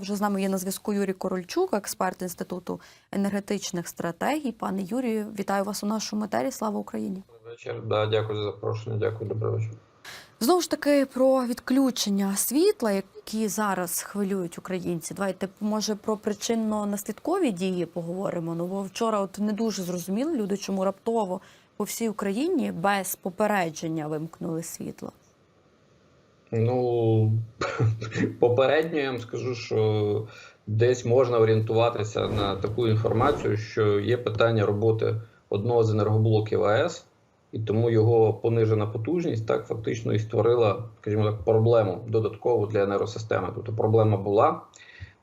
Вже з нами є на зв'язку Юрій Корольчук, експерт Інституту енергетичних стратегій. Пане Юрію, вітаю вас у нашому етері. Слава Україні! Добрий вечір. Да, дякую за запрошення. Дякую, добрий вечір. Знову ж таки про відключення світла, які зараз хвилюють українці. Давайте може про причинно-наслідкові дії поговоримо. Ну бо вчора, от не дуже зрозуміли люди, чому раптово по всій Україні без попередження вимкнули світло. Ну попередньо я вам скажу, що десь можна орієнтуватися на таку інформацію, що є питання роботи одного з енергоблоків АЕС, і тому його понижена потужність так фактично і створила, скажімо так, проблему додаткову для енергосистеми. Тобто проблема була.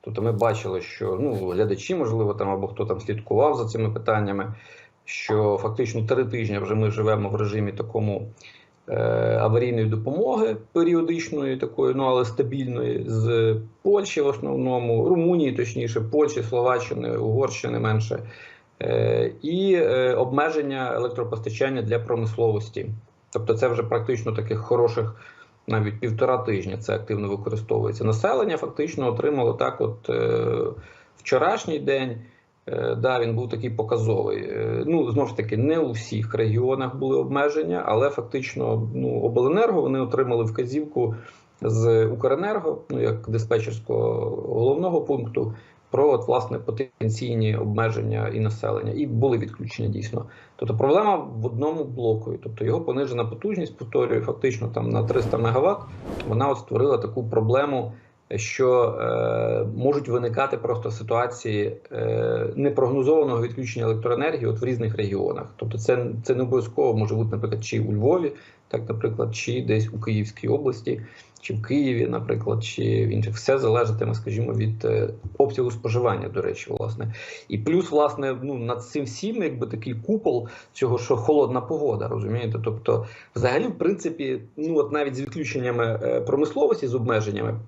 Тобто ми бачили, що ну глядачі, можливо, там або хто там слідкував за цими питаннями, що фактично три тижні вже ми живемо в режимі такому аварійної допомоги періодичної, такої, ну але стабільної, з Польщі в основному, Румунії, точніше, Польщі, Словаччини, Угорщини менше, е, і е, обмеження електропостачання для промисловості. Тобто, це вже практично таких хороших. Навіть півтора тижня це активно використовується. Населення фактично отримало так, от е, вчорашній день. Е, да, він був такий показовий. Е, ну знову ж таки, не у всіх регіонах були обмеження, але фактично ну, обленерго вони отримали вказівку з Укренерго, ну як диспетчерського головного пункту, про от, власне потенційні обмеження і населення, і були відключення дійсно. Тобто проблема в одному блоку, тобто його понижена потужність, повторюю, фактично там на 300 МВт, вона от створила таку проблему що е, можуть виникати просто ситуації е, непрогнозованого відключення електроенергії от в різних регіонах. Тобто, це це не обов'язково може бути, наприклад, чи у Львові, так, наприклад, чи десь у Київській області, чи в Києві, наприклад, чи в інших. Все залежатиме, скажімо, від е, обсягу споживання, до речі, власне. І плюс, власне, ну над цим всім, якби такий купол цього, що холодна погода, розумієте? Тобто, взагалі, в принципі, ну от навіть з відключеннями е, промисловості з обмеженнями.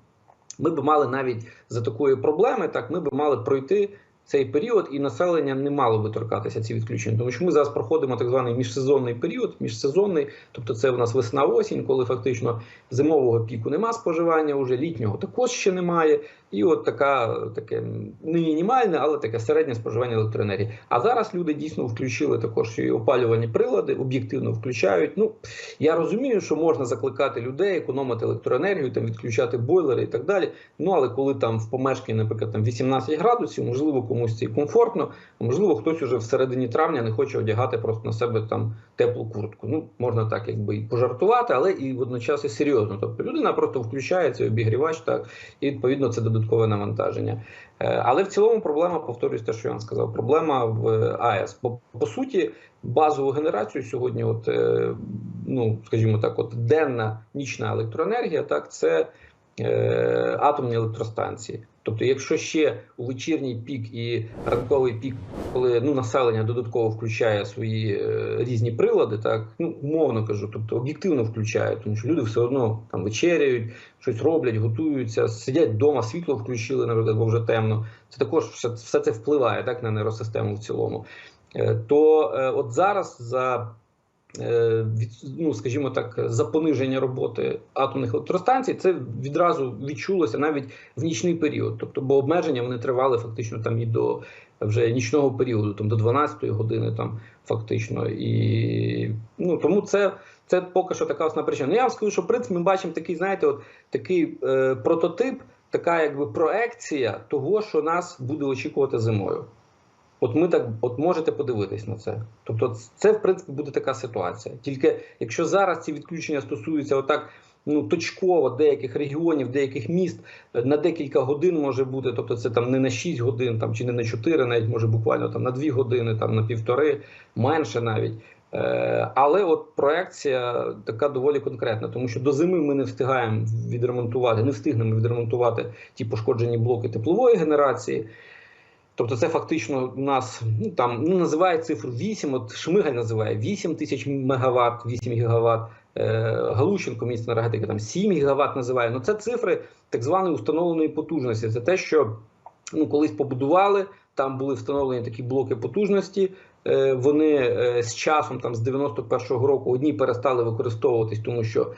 Ми б мали навіть за такої проблеми, так ми б мали пройти цей період, і населення не мало би торкатися ці відключення, тому що ми зараз проходимо так званий міжсезонний період, міжсезонний, тобто це у нас весна осінь, коли фактично зимового піку нема споживання, уже літнього також ще немає. І от така таке не мінімальне, але таке середнє споживання електроенергії. А зараз люди дійсно включили також і опалювальні прилади, об'єктивно включають. Ну я розумію, що можна закликати людей, економити електроенергію, там відключати бойлери і так далі. Ну але коли там в помешканні, наприклад, там 18 градусів, можливо, комусь це комфортно, можливо, хтось уже в середині травня не хоче одягати просто на себе там теплу куртку. Ну можна так, якби і пожартувати, але і водночас і серйозно. Тобто людина просто включає цей обігрівач, так і відповідно це додаткове навантаження. Але в цілому проблема, повторюсь, те, що я вам сказав, проблема в АЕС. Бо по суті, базову генерацію сьогодні, от ну скажімо так, от денна нічна електроенергія, так це е, атомні електростанції. Тобто, якщо ще у вечірній пік і ранковий пік, коли ну населення додатково включає свої е, різні прилади, так ну умовно кажу, тобто об'єктивно включає, тому що люди все одно там вечеряють, щось роблять, готуються, сидять вдома, світло включили, наприклад, бо вже темно. Це також все, все це впливає так на нейросистему в цілому. Е, то е, от зараз за ну, скажімо так, за пониження роботи атомних електростанцій, це відразу відчулося навіть в нічний період. Тобто, бо обмеження вони тривали фактично там і до вже нічного періоду, там до 12-ї години, там фактично. І ну тому це це поки що така основна причина. Ну, я вам скажу, що в принципі ми бачимо такий, знаєте, от такий е, прототип, така якби проекція того, що нас буде очікувати зимою. От ми так, от можете подивитись на це. Тобто, це в принципі буде така ситуація. Тільки якщо зараз ці відключення стосуються отак. Ну, точково деяких регіонів, деяких міст на декілька годин може бути. Тобто, це там не на 6 годин, там чи не на 4, навіть може буквально там на 2 години, там на півтори, менше навіть. Е, але от проекція така доволі конкретна, тому що до зими ми не встигаємо відремонтувати, не встигнемо відремонтувати ті пошкоджені блоки теплової генерації. Тобто, це фактично у нас ну там ну називає цифру 8, От Шмигаль називає 8 тисяч мегаватт, 8 гігаватт. Е, Галущенко, міністр енергетики, там 7 гігаватт називає. Ну це цифри так званої установленої потужності. Це те, що ну колись побудували. Там були встановлені такі блоки потужності. Вони з часом, там з 91-го року, одні перестали використовуватись, тому що е,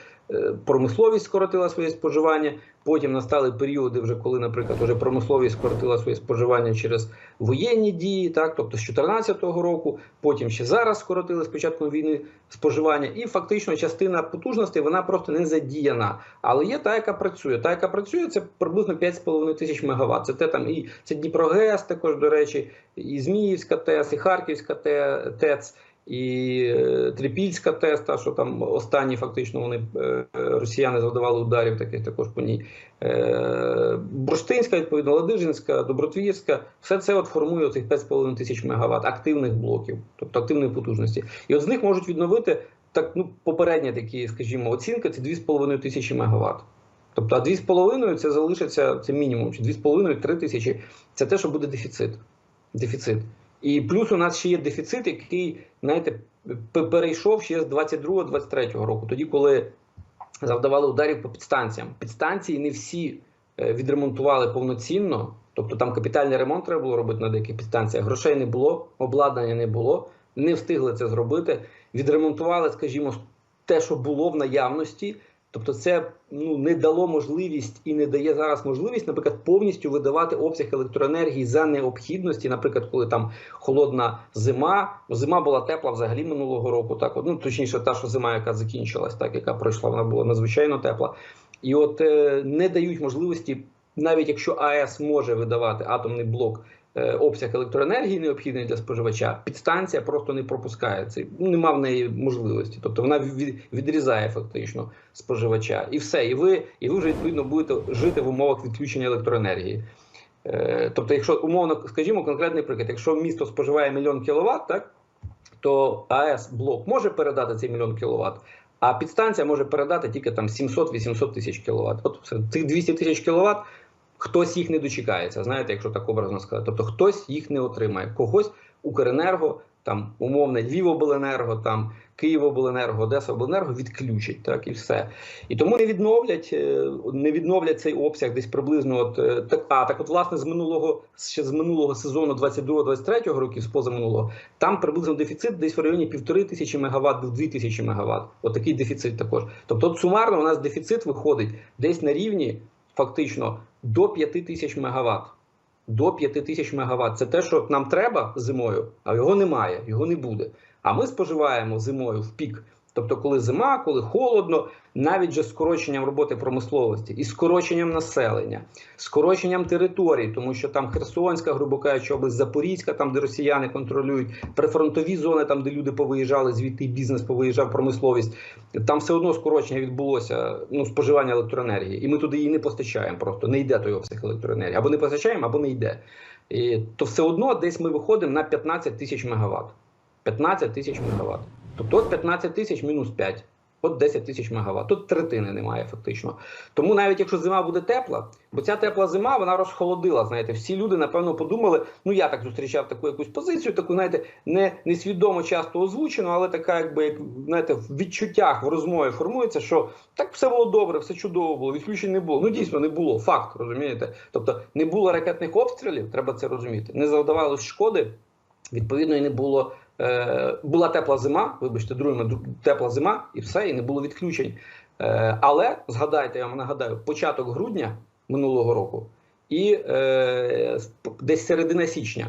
промисловість скоротила своє споживання. Потім настали періоди, вже коли, наприклад, вже промисловість скоротила своє споживання через воєнні дії, так тобто з 2014 року, потім ще зараз скоротили з початком війни споживання, і фактично частина потужностей вона просто не задіяна. Але є та, яка працює. Та, яка працює, це приблизно 5,5 тисяч мегаватт. Це те там і це Дніпрогес, також до речі, і Зміївська ТЕС, і Харківська ТЕЦ. І е, Трипільська ТЕС, та що там останні фактично вони е, росіяни завдавали ударів таких також по ній. Е, Бурштинська, відповідно, Ладижинська, Добротвірська, все це от формує цих 5,5 тисяч мегаватт активних блоків, тобто активної потужності. І от з них можуть відновити так, ну, попередні такі, скажімо, оцінки це 2,5 тисячі мегаватт. Тобто, а 2,5 це залишиться це мінімум, чи 2,5-3 тисячі це те, що буде дефіцит. дефіцит. І плюс у нас ще є дефіцит, який, знаєте, перейшов ще з 22-23 року, тоді, коли завдавали ударів по підстанціям. Підстанції не всі е, відремонтували повноцінно, тобто там капітальний ремонт треба було робити на деяких підстанціях. Грошей не було, обладнання не було, не встигли це зробити. Відремонтували, скажімо, те, що було в наявності. Тобто, це ну не дало можливість і не дає зараз можливість, наприклад, повністю видавати обсяг електроенергії за необхідності. Наприклад, коли там холодна зима, зима була тепла взагалі минулого року. Так, ну точніше, та що зима, яка закінчилась, так яка пройшла, вона була надзвичайно тепла. І от е, не дають можливості, навіть якщо АЕС може видавати атомний блок. Е, Обсяг електроенергії необхідний для споживача, підстанція просто не пропускає це. Нема в неї можливості. Тобто вона відрізає фактично споживача. І все. І ви, і ви вже відповідно будете жити в умовах відключення електроенергії. Е, Тобто, якщо умовно, скажімо, конкретний приклад, якщо місто споживає мільйон кіловат, так то АЕС блок може передати цей мільйон кіловат, а підстанція може передати тільки там 700-800 тисяч кіловат. От цих 200 тисяч кіловат хтось їх не дочекається. Знаєте, якщо так образно сказати. Тобто хтось їх не отримає. Когось Укренерго, там умовне Львівобленерго, там Київобленерго, Одесаобленерго відключить, так і все. І тому не відновлять, е, не відновлять цей обсяг десь приблизно. От е, так, а так, от власне, з минулого ще з минулого сезону 22-23 років, з позаминулого, там приблизно дефіцит десь в районі півтори тисячі мегаватт, був дві тисячі мегаватт. От такий дефіцит також. Тобто, от сумарно у нас дефіцит виходить десь на рівні фактично до 5 тисяч мегаватт. До 5 тисяч мегаватт. Це те, що нам треба зимою, а його немає, його не буде. А ми споживаємо зимою в пік. Тобто, коли зима, коли холодно, навіть же скороченням роботи промисловості і скороченням населення, скороченням територій, тому що там Херсонська, грубо кажучи, область Запорізька, там де росіяни контролюють, прифронтові зони, там де люди повиїжджали, звідти бізнес повиїжджав, промисловість. Там все одно скорочення відбулося ну, споживання електроенергії, і ми туди її не постачаємо. Просто не йде той обсяг електроенергії. Або не постачаємо, або не йде. І, то все одно десь ми виходимо на 15 тисяч мегаватт. 15 тисяч мегаватт. Тобто от 15 тисяч мінус 5. От 10 тисяч мегаватт. Тут третини немає фактично. Тому навіть якщо зима буде тепла, бо ця тепла зима вона розхолодила. Знаєте, всі люди напевно подумали. Ну я так зустрічав таку якусь позицію, таку знаєте, не несвідомо часто озвучену, але така, якби як знаєте, в відчуттях в розмові формується, що так все було добре, все чудово було, відключень не було. Ну дійсно не було. Факт, розумієте? Тобто не було ракетних обстрілів, треба це розуміти. Не завдавалось шкоди. Відповідно, і не було. Е, була тепла зима, вибачте, друга тепла зима, і все, і не було відключень. Е, але згадайте, я вам нагадаю, початок грудня минулого року і е, десь середина січня.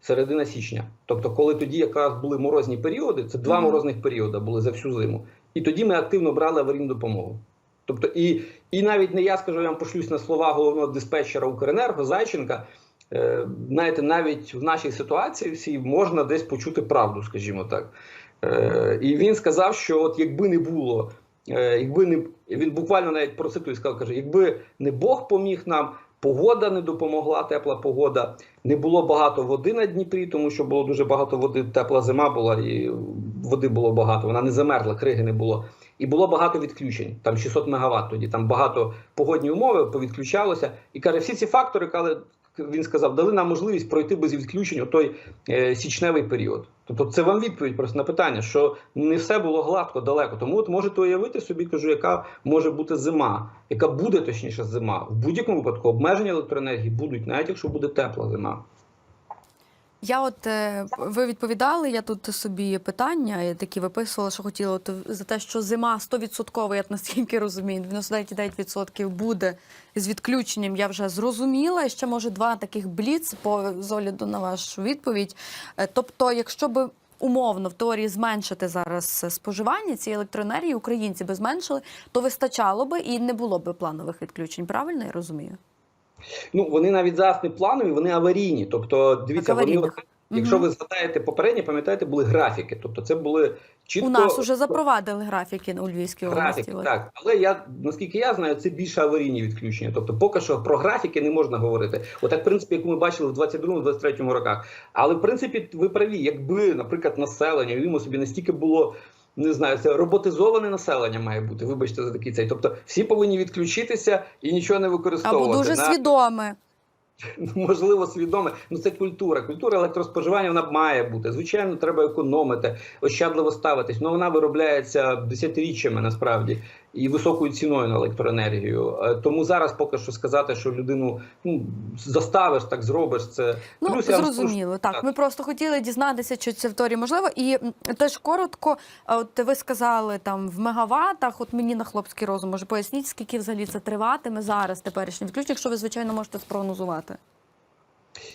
Середина січня. Тобто, коли тоді якраз були морозні періоди, це два Мгм. морозних періоди були за всю зиму. І тоді ми активно брали аварійну допомогу. Тобто, і, і навіть не я скажу, я вам пошлюсь на слова головного диспетчера Укренерго Зайченка. Е, знаєте, навіть в нашій ситуації всій можна десь почути правду, скажімо так. Е, і він сказав, що от якби не було, е, якби не він буквально навіть процитує, сказав, каже, якби не Бог поміг нам, погода не допомогла, тепла погода, не було багато води на Дніпрі, тому що було дуже багато води, тепла зима була, і води було багато. Вона не замерзла, криги не було. І було багато відключень, там 600 мегаватт тоді, там багато погодні умови повідключалося. І каже, всі ці фактори, він сказав, дали нам можливість пройти без відключень у той е, січневий період. Тобто, це вам відповідь просто на питання, що не все було гладко далеко. Тому от можете уявити собі, кажу, яка може бути зима, яка буде точніше зима. В будь-якому випадку обмеження електроенергії будуть, навіть якщо буде тепла зима. Я от е, ви відповідали, я тут собі питання такі виписувала, що хотіла от, за те, що зима 100%, я наскільки розумію, 99,9% буде з відключенням. Я вже зрозуміла. Ще може два таких бліц по з огляду на вашу відповідь. Е, Тобто, якщо би умовно в теорії зменшити зараз споживання цієї електроенергії, українці би зменшили, то вистачало би і не було би планових відключень. Правильно я розумію? Ну вони навіть зараз не планові, вони аварійні. Тобто, дивіться, вони якщо ви згадаєте попередні, пам'ятаєте, були графіки. Тобто, це були чітко У нас вже запровадили графіки у Львівській області. графіки. Так, але я наскільки я знаю, це більше аварійні відключення. Тобто, поки що про графіки не можна говорити. Отак, в принципі, як ми бачили в 22-23 роках. Але в принципі, ви праві, якби, наприклад, населення уявімо собі настільки було. Не знаю, це роботизоване населення має бути. Вибачте за такий цей. Тобто всі повинні відключитися і нічого не використовувати. Або дуже На- свідоме. можливо свідоме. Ну це культура. Культура електроспоживання вона має бути. Звичайно, треба економити, ощадливо ставитись. Ну вона виробляється десятиріччями насправді і високою ціною на електроенергію. Е, Тому зараз поки що сказати, що людину ну заставиш, так зробиш. Це Ну Плюс я зрозуміло. Так, так. ми просто хотіли дізнатися, чи це в теорії можливо. І теж коротко, от ви сказали там в мегаватах. От мені на хлопський розум може поясніть, скільки взагалі це триватиме зараз теперішнє відключення, якщо ви звичайно можете спрогнозувати.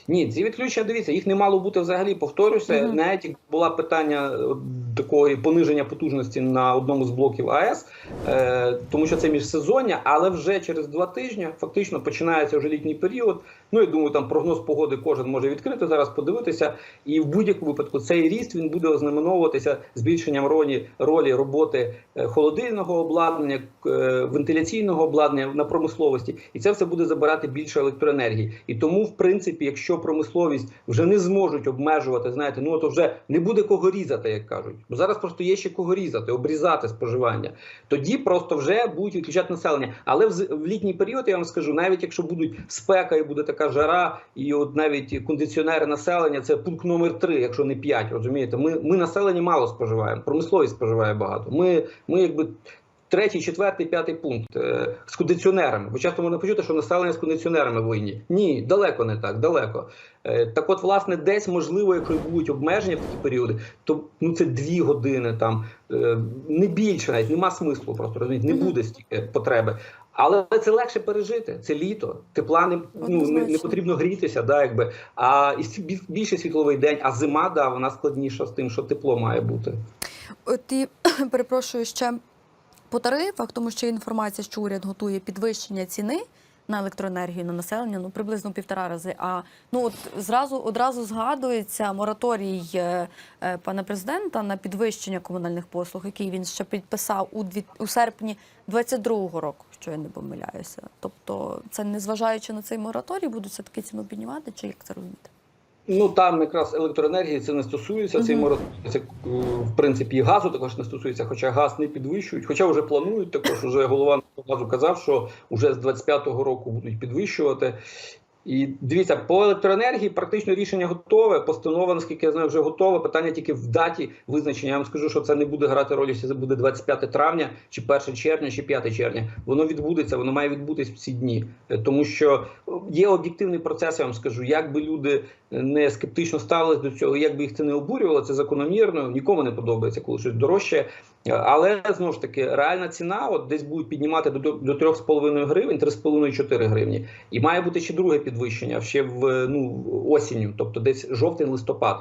Ні, ці відключення, дивіться, їх не мало бути взагалі. Повторюся, Мгм. навіть була питання от, такої пониження потужності на одному з блоків АЕС, е, тому що це міжсезоння, але вже через два тижні фактично починається вже літній період. Ну я думаю, там прогноз погоди кожен може відкрити зараз, подивитися. І в будь-якому випадку цей ріст він буде ознаменовуватися збільшенням ролі, ролі роботи е, холодильного обладнання, е, вентиляційного обладнання на промисловості, і це все буде забирати більше електроенергії. І тому, в принципі, якщо промисловість вже не зможуть обмежувати, знаєте, ну то вже не буде кого різати, як кажуть. Бо зараз просто є ще кого різати, обрізати споживання. Тоді просто вже будуть відключати населення. Але в, в літній період я вам скажу, навіть якщо будуть спека і буде така жара, і от навіть кондиціонери населення, це пункт номер три, якщо не п'ять, розумієте, ми, ми населення мало споживаємо, промисловість споживає багато. Ми, ми якби. Третій, четвертий, п'ятий пункт е, з кондиціонерами. Бо часто можна почути, що населення з кондиціонерами винні. Ні, далеко не так, далеко. Е, так от, власне, десь можливо, якщо будуть обмеження в такі періоди, то ну це дві години там е, не більше, навіть нема смислу просто розумієте, не буде стільки потреби. Але це легше пережити. Це літо. Тепла не, ну, не, не потрібно грітися, да, якби. А і більше світловий день, а зима, да, вона складніша з тим, що тепло має бути. От і перепрошую ще по тарифах, тому що інформація, що уряд готує підвищення ціни на електроенергію на населення, ну приблизно в півтора рази. А ну от зразу одразу згадується мораторій е, е, пана президента на підвищення комунальних послуг, який він ще підписав у дві у серпні 22-го року, що я не помиляюся. Тобто, це незважаючи на цей мораторій, будуть все таки ціну піднімати, чи як це розуміти? Ну там якраз електроенергії це не стосується. Цей Мгм. мораторій це е, в принципі і газу також не стосується, хоча газ не підвищують. Хоча вже планують також. Уже голова газу казав, що вже з 25-го року будуть підвищувати. І дивіться, по електроенергії практично рішення готове. Постанова, наскільки я знаю, вже готова. Питання тільки в даті визначення. Я вам скажу, що це не буде грати ролі, чи це буде 25 травня, чи 1 червня, чи 5 червня. Воно відбудеться, воно має відбутись в ці дні, Е, тому що є об'єктивний процес. Я вам скажу, як би люди не скептично ставились до цього, як би їх це не обурювало, це закономірно. Нікому не подобається, коли щось дорожче. Е, Але знову ж таки, реальна ціна, от десь будуть піднімати до, до 3,5 гривень, 3,5-4 гривні. І має бути ще друге підвищення ще в ну осінню, тобто десь жовтень-листопад.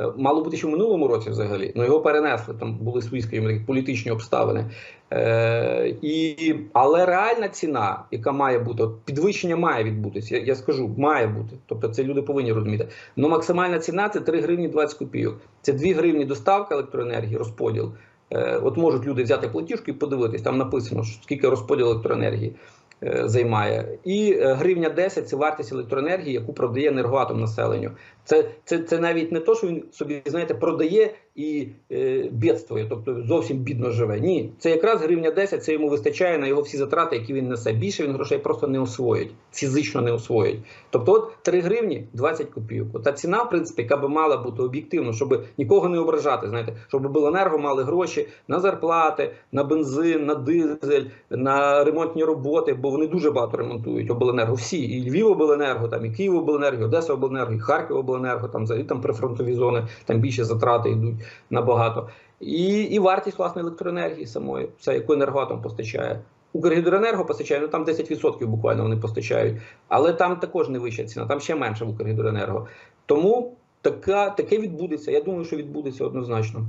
Е, Мало бути ще в минулому році взагалі, але його перенесли. Там були свої, скажімо, такі політичні обставини. Е, і, але реальна ціна, яка має бути, от підвищення має відбутися. Я, я скажу, має бути. Тобто це люди повинні розуміти. Ну максимальна ціна це 3 гривні 20 копійок. Це 2 гривні доставка електроенергії, розподіл. Е, от можуть люди взяти платіжку і подивитись, там написано, скільки розподіл електроенергії е, займає. І е, гривня 10 це вартість електроенергії, яку продає енергоатом населенню. Це, це, це навіть не то, що він собі знаєте, продає і е, бідствує, тобто зовсім бідно живе. Ні, це якраз гривня 10, це йому вистачає на його всі затрати, які він несе. Більше він грошей просто не освоїть, фізично не освоїть. Тобто, от 3 гривні 20 копійок. Та ціна, в принципі, яка би мала бути об'єктивно, щоб нікого не ображати. Знаєте, щоб обленерго мали гроші на зарплати, на бензин, на дизель, на ремонтні роботи, бо вони дуже багато ремонтують обленерго. Всі і Львівобленерго, там і Київобленерго, і Одесаобленерго, і Харківобленерго, там взагалі там прифронтові зони, там більше затрати йдуть набагато. І, і вартість власне електроенергії самої, це яку енергоатом постачає. Укргідроенерго постачає, ну там 10% буквально вони постачають, але там також не вища ціна, там ще менше в Укргідроенерго. Тому така, таке відбудеться. Я думаю, що відбудеться однозначно.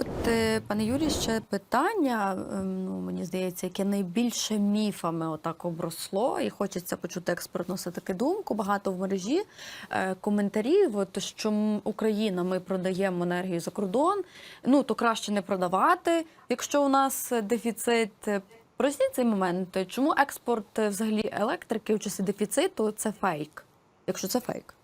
От, е, пане Юрій, ще питання, ем, ну мені здається, яке найбільше міфами отак обросло, і хочеться почути експертну все-таки думку. Багато в мережі е, коментарів, от, що Україна, ми продаємо енергію за кордон. Ну то краще не продавати, якщо у нас дефіцит. Проясніть цей момент. Чому експорт е, взагалі електрики в часи дефіциту це фейк? Якщо це фейк?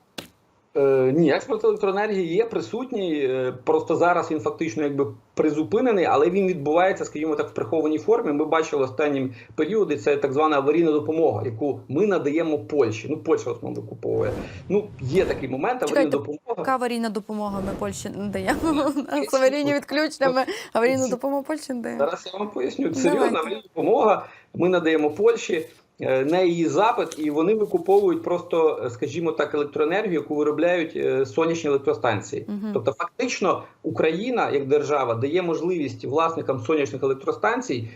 Е, ні, експорт електроенергії є присутній. е, Просто зараз він фактично якби призупинений, але він відбувається, скажімо так, в прихованій формі. Ми бачили останні періоди. Це так звана аварійна допомога, яку ми надаємо Польщі. Ну, Польща в основному викуповує. Ну, є такий момент. Аварійна Чекайте, допомога. Яка аварійна допомога ми Польщі не даємо? З аварійні відключеннями аварійну допомогу Польщі не даємо. Зараз я вам поясню. Серйозна аварійна допомога. Ми надаємо Польщі. Е, На її запит, і вони викуповують просто, е, скажімо так, електроенергію, яку виробляють е, сонячні електростанції. Угу. Тобто, фактично, Україна як держава дає можливість власникам сонячних електростанцій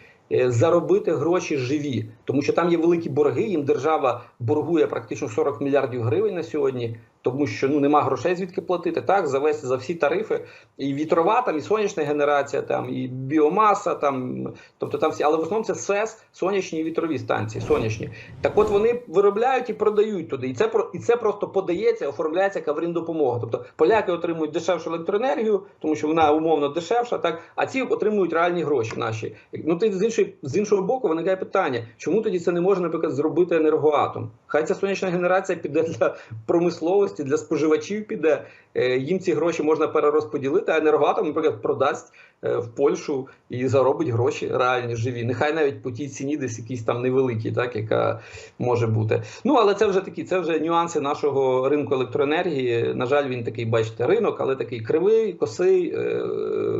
заробити гроші живі, тому що там є великі борги. Їм держава боргує практично 40 мільярдів гривень на сьогодні, тому що ну нема грошей звідки платити. Так за весь за всі тарифи, і вітрова, там і сонячна генерація, там і біомаса, там тобто там всі, але в основному це СЕС, сонячні і вітрові станції, сонячні. Так от вони виробляють і продають туди. І це і це просто подається, оформляється як допомога. Тобто поляки отримують дешевшу електроенергію, тому що вона умовно дешевша, так а ці отримують реальні гроші наші. Ну ти з іншої з іншого боку виникає питання, чому тоді це не може, наприклад, зробити енергоатом? Хай ця сонячна генерація піде для промисловості, для споживачів піде. Е, Їм ці гроші можна перерозподілити, а енергоатом, наприклад, продасть е, в Польщу і заробить гроші реальні живі. Нехай навіть по тій ціні десь якісь там невеликі, так яка може бути. Ну але це вже такі, це вже нюанси нашого ринку електроенергії. На жаль, він такий, бачите, ринок, але такий кривий, косий, е,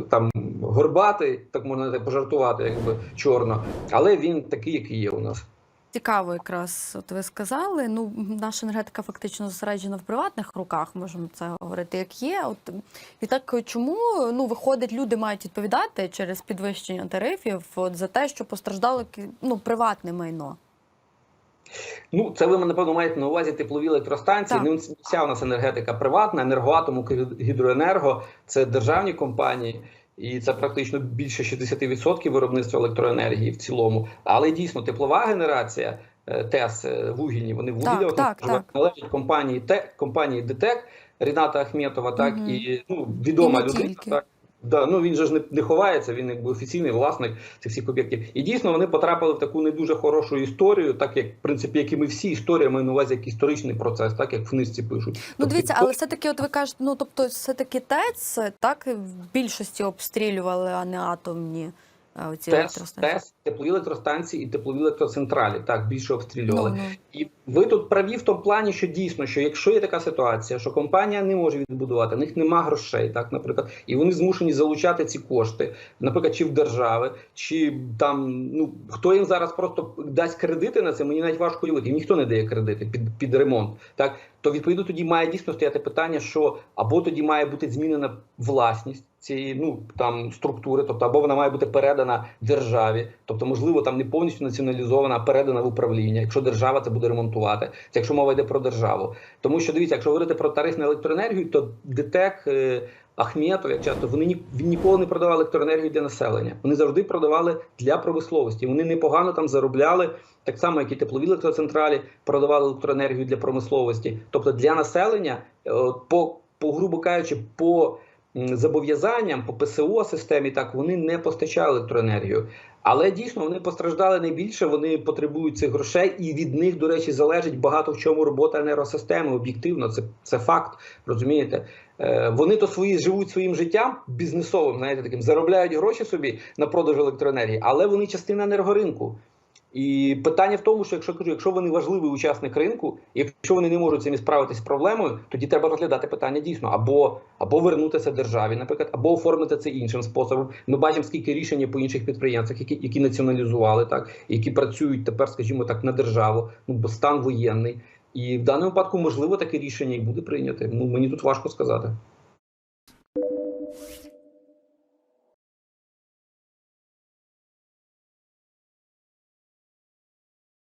там горбатий, так можна пожартувати, якби чорно. Але він такий, який є у нас. Цікаво, якраз от ви сказали. Ну, наша енергетика фактично зосереджена в приватних руках, можемо це говорити як є. От і так чому ну виходить, люди мають відповідати через підвищення тарифів от, за те, що постраждало ну, приватне майно. Ну, це ви напевно маєте на увазі теплові електростанції. Ну, вся у нас енергетика приватна, енергоатом, Укргідроенерго – це державні компанії. І це практично більше 60% виробництва електроенергії в цілому. Але дійсно теплова генерація е, ТЕС е, вугільні, вони вугілля Так, так, основному так. належать компанії ТЕК, компанії ДТЕК Ріната Ахметова, так угу. і ну відома І людина. Так. Да, ну він же ж не, не ховається, він якби офіційний власник цих всіх об'єктів. І дійсно вони потрапили в таку не дуже хорошу історію, так як в принципі, як і ми всі історія маю на увазі як історичний процес, так як в книжці пишуть. Ну, Тобто, дивіться, але все-таки, от ви кажете, ну тобто, все-таки ТЕЦ так в більшості обстрілювали, а не атомні е, оці ТЕС, електростанції. Теплові електростанції і теплові електроцентралі так більше обстрілювали. Ну, ну. І ви тут праві в тому плані, що дійсно, що якщо є така ситуація, що компанія не може відбудувати, в них нема грошей, так, наприклад, і вони змушені залучати ці кошти, наприклад, чи в держави, чи там ну хто їм зараз просто дасть кредити на це, мені навіть важко уявити. Їм ніхто не дає кредити під, під ремонт. Так то відповідно тоді має дійсно стояти питання, що або тоді має бути змінена власність. Цієї ну там структури, тобто або вона має бути передана державі, тобто, можливо, там не повністю націоналізована, а передана в управління, якщо держава це буде ремонтувати, це якщо мова йде про державу. Тому що дивіться, якщо говорити про тариф на електроенергію, то ДТЕК, е, Ахметов, як часто вони ні, він ніколи не продавав електроенергію для населення. Вони завжди продавали для промисловості. Вони непогано там заробляли, так само, як і теплові електроцентралі продавали електроенергію для промисловості. Тобто для населення, е, по, по грубо кажучи, по зобов'язанням по ПСО системі, так вони не постачали електроенергію. Але дійсно вони постраждали найбільше. Вони потребують цих грошей, і від них, до речі, залежить багато в чому робота енергосистеми. Об'єктивно, це, це факт. Розумієте? Е, вони то свої живуть своїм життям бізнесовим, знаєте, таким заробляють гроші собі на продаж електроенергії, але вони частина енергоринку. І питання в тому, що якщо кажу, якщо вони важливий учасник ринку, якщо вони не можуть самі справитися з проблемою, тоді треба розглядати питання дійсно або або вернутися державі, наприклад, або оформити це іншим способом. Ми бачимо, скільки рішень по інших підприємствах, які які націоналізували так, які працюють тепер, скажімо так, на державу, ну бо стан воєнний. І в даному випадку можливо таке рішення і буде прийняте. Ну мені тут важко сказати.